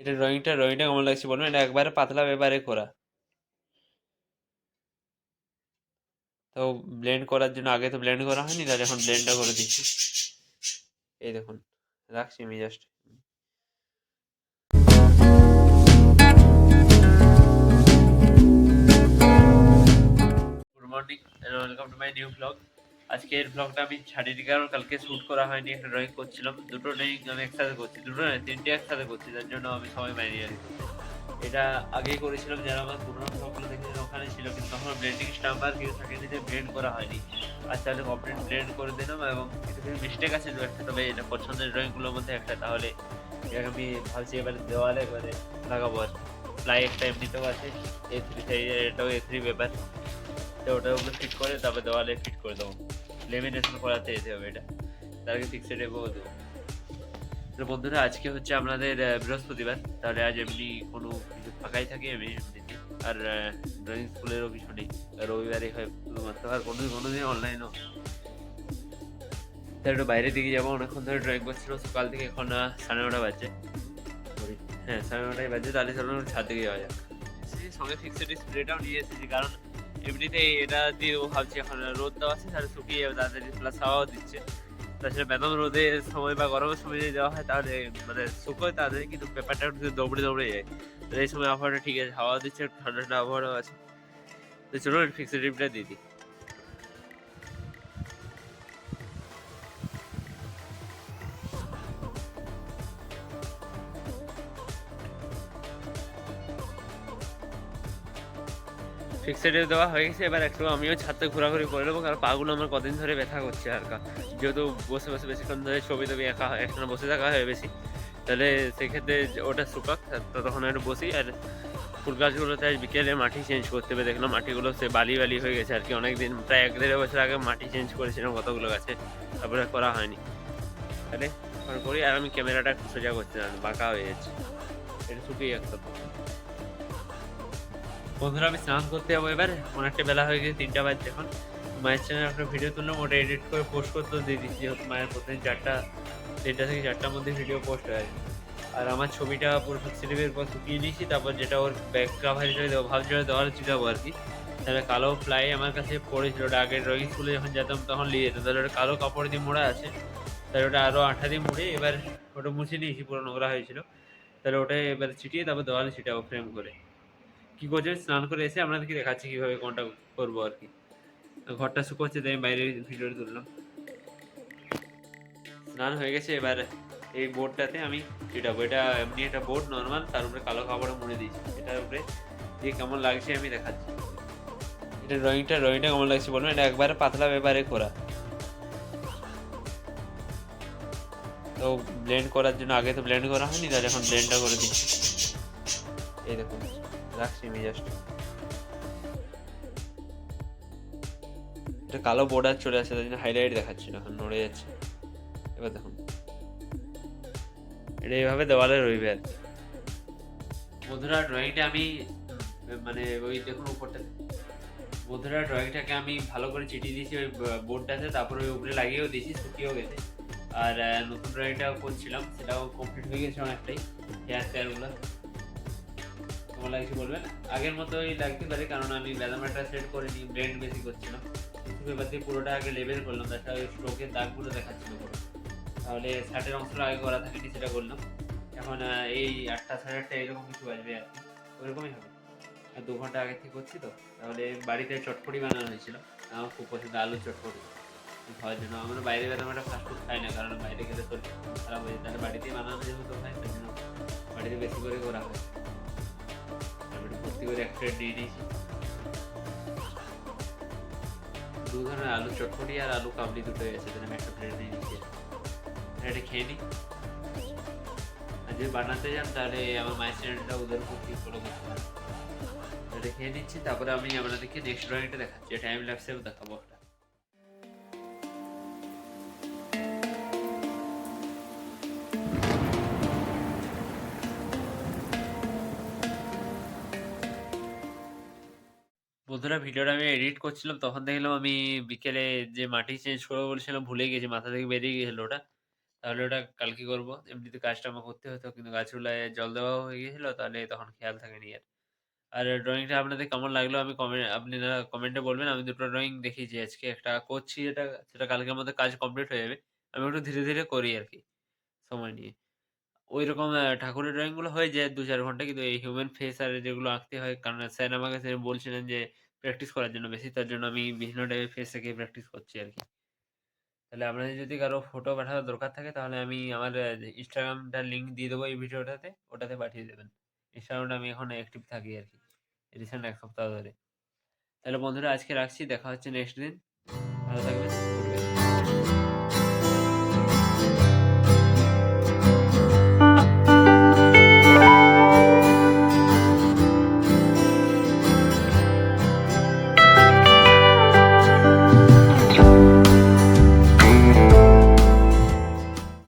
এটা ড্রয়িংটা ড্রয়িংটা কেমন লাগছে বলুন? এটা একবারে পাতলা ব্যাপারে করা। তো ব্লেন্ড করার জন্য আগে তো ব্লেন্ড করা হয়নি, তাহলে এখন ব্লেন্ডটা করে দিচ্ছি। এই দেখুন, রাখছি আমি just. Good morning welcome to my new blog. আজকের ব্লগটা আমি ছাড়িনি কারণ কালকে শ্যুট করা হয়নি, একটা ড্রয়িং করছিলাম। দুটো ড্রয়িং আমি একসাথে করছি। দুটো নয়, তিনটে একসাথে করছি, তার জন্য আমি সময় আরকি এটা আগেই করেছিলাম, যারা আমার পুরোনো ব্লগগুলো দেখেছেন ওখানে ছিল, কিন্তু তখন ব্লেন্ডিং স্টাম্প আর কিছু থাকেনি, যে ব্লেন্ড করা হয়নি। আজ তাহলে কমপ্লিট ব্লেন্ড করে দিলাম এবং কিছু কিছু মিস্টেক আছে দু একটা, তবে এটা পছন্দের ড্রয়িংগুলোর মধ্যে একটা, তাহলে আমি ভাবছি এবারে দেওয়ালে এবারে লাগাবো আর প্লাই একটা এমনিতেও আছে এ থ্রি সাইজের এটাও এ থ্রি পেপার তো ওটা ওগুলো ফিট করে তারপর দেওয়ালে ফিট করে দেবো লেমিনেশন করাতে যেতে হবে এটা। তার আগে ফিক্সড রেখেও দেবো তো বন্ধুরা আজকে হচ্ছে আপনাদের বৃহস্পতিবার। তাহলে আজ এমনি কোনো কিছু ফাঁকাই থাকে আমি এমনিতে আর ড্রয়িং স্কুলেরও কিছু নেই রবিবারে হয় শুধুমাত্র। আর কোনো কোনো দিন অনলাইনও তাহলে একটু বাইরের দিকে যাব। অনেকক্ষণ ধরে ড্রয়িং করছিলাম সকাল থেকে এখন সাড়ে নটা বাজে হ্যাঁ সাড়ে নটায় বাজে তাহলে চলুন ছাদ দিকে যাওয়া যাক। সঙ্গে ফিক্সড স্প্রেটাও নিয়ে এসেছি। কারণ এমনিতেই এটা দিয়ে ভাবছি, এখন রোদ দেওয়া আছে, তাহলে শুকিয়ে যাবে, তাড়াতাড়ি প্লাস হাওয়াও দিচ্ছে। তাছাড়া বেতন রোদের সময় বা গরমের সময় যদি দেওয়া হয়, তাহলে মানে শুকোয় তাদের কিন্তু পেপারটা একটু দৌড়ে দৌড়ে যায়। এই সময় আবহাওয়াটা ঠিক আছে, হাওয়া দিচ্ছে, ঠান্ডা ঠান্ডা আবহাওয়াও আছে। তো চলুন ফিক্সড রিপটা দিয়ে দিই। ফিক্সড দেওয়া হয়ে গেছে। এবার একটু আমিও ছাদে ঘোরাঘুরি করে নেব, কারণ পাগুলো আমার কদিন ধরে ব্যথা করছে আর কা যেহেতু বসে বসে বেশিক্ষণ ধরে ছবি টবি একা একটানা বসে থাকা হয় বেশি। তাহলে সেক্ষেত্রে ওটা শুকাক ততক্ষণ একটু বসি আর ফুল গাছগুলোতে আজ বিকেলে মাটি চেঞ্জ করতে হবে। দেখলাম মাটিগুলো সে বালি বালি হয়ে গেছে আর কি। অনেকদিন, প্রায় এক দেড় বছর আগে মাটি চেঞ্জ করেছিলাম কতগুলো গাছে। তারপরে করা হয়নি। তাহলে করি, আর আমি ক্যামেরাটা একটু সোজা করতে জানি বাঁকা হয়ে যাচ্ছে। এটা শুকিয়ে যাচ্ছে। বন্ধুরা, আমি স্নান করতে যাব এবার। অনেকটা বেলা হয়ে গেছে, তিনটা বাজছে এখন। মায়ের চ্যানেল একটা ভিডিও তুললাম, ওটা এডিট করে পোস্ট করতেও দিয়ে দিচ্ছি, যেহেতু মায়ের প্রতিদিন চারটা তিনটা থেকে চারটার মধ্যে ভিডিও পোস্ট হয় আর আমার ছবিটা পুরো সিলিপের পর শুকিয়ে নিয়েছি, তারপর যেটা ওর ব্যাক কাভার হিসেবে দেবো, ভাবছি ওটা দেওয়ালে চিটাবো আর কি। তাহলে কালো প্লাই আমার কাছে পড়েছিল, ওটা আগে ড্রয়িং স্কুলে যখন যেতাম তখন নিয়ে যেতাম। তাহলে ওটা কালো কাপড় দিয়ে মোড়া আছে। তাহলে ওটা আরও আঠা দিয়ে মুড়ে এবার ওটা মুছে নিয়েছি, পুরো নোংরা হয়েছিল। তাহলে ওটা এবার ছিটিয়ে তারপর দেওয়ালে ছিটাবো ফ্রেম করে। কি করছে? স্নান করে এসে আপনাদেরকে দেখাচ্ছি কীভাবে কোনটা করব আর কি। ঘরটা শুকোচ্ছে তাই বাইরে ভিডিওটা তুললাম। স্নান হয়ে গেছে, এবার এই বোর্ডটাতে আমি চিটাবো এটা এমনি একটা বোর্ড, নর্মাল, তার উপরে কালো কাপড়ে মুড়ে দিয়েছি। এটার উপরে দিয়ে কেমন লাগছে আমি দেখাচ্ছি। এটা ড্রয়িংটা ড্রয়িংটা কেমন লাগছে বলুন? এটা একবারে পাতলা পেপারে করা। তো ব্লেন্ড করার জন্য, আগে তো ব্লেন্ড করা হয়নি, তাহলে এখন ব্লেন্ডটা করে দিচ্ছি। এই দেখুন। রাখছি আমি জাস্ট এটা কালো বর্ডার চলে আসছে তার জন্য হাইলাইট দেখাচ্ছি না নড়ে যাচ্ছে। এবার দেখুন। এটা এইভাবে দেওয়ালে রইবে আর কি। বন্ধুরা ড্রয়িংটা আমি মানে ওই দেখুন উপরটা। বন্ধুরা ড্রয়িংটাকে আমি ভালো করে চিটিয়ে দিয়েছি ওই বোর্ডটাতে তারপরে ওই উপরে লাগিয়েও দিয়েছি, শুকিয়েও গেছে। আর নতুন ড্রয়িংটা করছিলাম, সেটাও কমপ্লিট হয়ে গেছে অনেকটাই। হেয়ার স্টাইলগুলো কেমন লাগছে বলবেন। আগের মতোই লাগতে পারে, কারণ আমি ব্যাদামাটা সেট করে নিই ব্লেন্ড বেশি করছিলাম কিছু পেপার দিয়ে পুরোটা আগে লেবেল করলাম তাছাড়া ওই স্ট্রোকের দাগগুলো দেখাচ্ছিল পুরো। তাহলে শার্টের অংশটা আগে করা থাকেনি, সেটা করলাম। এখন এই আটটা, সাড়ে আটটা এরকম কিছু আসবে আর কি। ওইরকমই হবে। দু ঘণ্টা আগে থেকে করছি তো। তাহলে বাড়িতে চটপটি বানানো হয়েছিল। আমার খুব পছন্দ আলু চটপটি। খাওয়ার জন্য আমরা বাইরে গেলাম একটা ফাস্টফুড খাই না, কারণ বাইরে গেলে শরীর খারাপ হয়ে যায়। তাহলে বাড়িতেই বানানো যেহেতু খাই তার জন্য বাড়িতে বেশি করে করা হয়। করে একটা দিয়ে দিয়েছি দু ধরনের আলু চটপটি আর আলু কাবলি দুটো আছে তাহলে আমি একটা প্লেট দিয়ে দিচ্ছি এটা খেয়ে নিই আর যদি বানাতে যান, তাহলে আমার মায়ের চ্যানেলটা ওদের ক্লিক ফলো করতে পারেন এটা খেয়ে নিচ্ছি, তারপরে আমি আপনাদেরকে নেক্সট ড্রয়িংটা দেখাচ্ছি। টাইম ল্যাপসেও দেখাবো। একটা বন্ধুরা ভিডিওটা আমি এডিট করছিলাম তখন দেখলাম আমি বিকেলে যে মাটি চেঞ্জ করব বলছিলাম ভুলে গেছি মাথা থেকে বেরিয়ে গেছিল ওটা তাহলে ওটা কালকে করব। এমনিতে কাজটা আমার করতে হতো কিন্তু গাছগুলায় জল দেওয়াও হয়ে গিয়েছিল তাহলে তখন খেয়াল থাকেনি আর। আর ড্রয়িংটা আপনাদের কেমন লাগল আমি কমে আপনারা কমেন্টে বলবেন। আমি ২ টো ড্রয়িং দেখিয়েছি আজকে। একটা করছি যেটা সেটা কালকের মধ্যে কাজ কমপ্লিট হয়ে যাবে। আমি একটু ধীরে, ধীরে করি আর কি সময় নিয়ে। ওই রকম ঠাকুরের ড্রয়িংগুলো হয়ে যায় ২-৪ ঘণ্টা। কিন্তু এই হিউম্যান ফেস আর যেগুলো আঁকতে হয় কারণ স্যার আমাকে বলছিলেন যে প্র্যাকটিস করার জন্য বেশি। তার জন্য আমি বিভিন্ন টাইপের ফেস থেকে প্র্যাকটিস করছি আর কি তাহলে আপনাদের যদি কারও ফটো পাঠানোর দরকার থাকে, তাহলে আমি আমার ইনস্টাগ্রামটা লিঙ্ক দিয়ে দেবো এই ভিডিওটাতে। ওটাতে পাঠিয়ে দেবেন। ইনস্টাগ্রামটা আমি এখন অ্যাক্টিভ থাকি আর কি রিসেন্ট এক সপ্তাহ ধরে। তাহলে বন্ধুরা, আজকে রাখছি। দেখা হচ্ছে নেক্সট দিন। ভালো থাকবেন।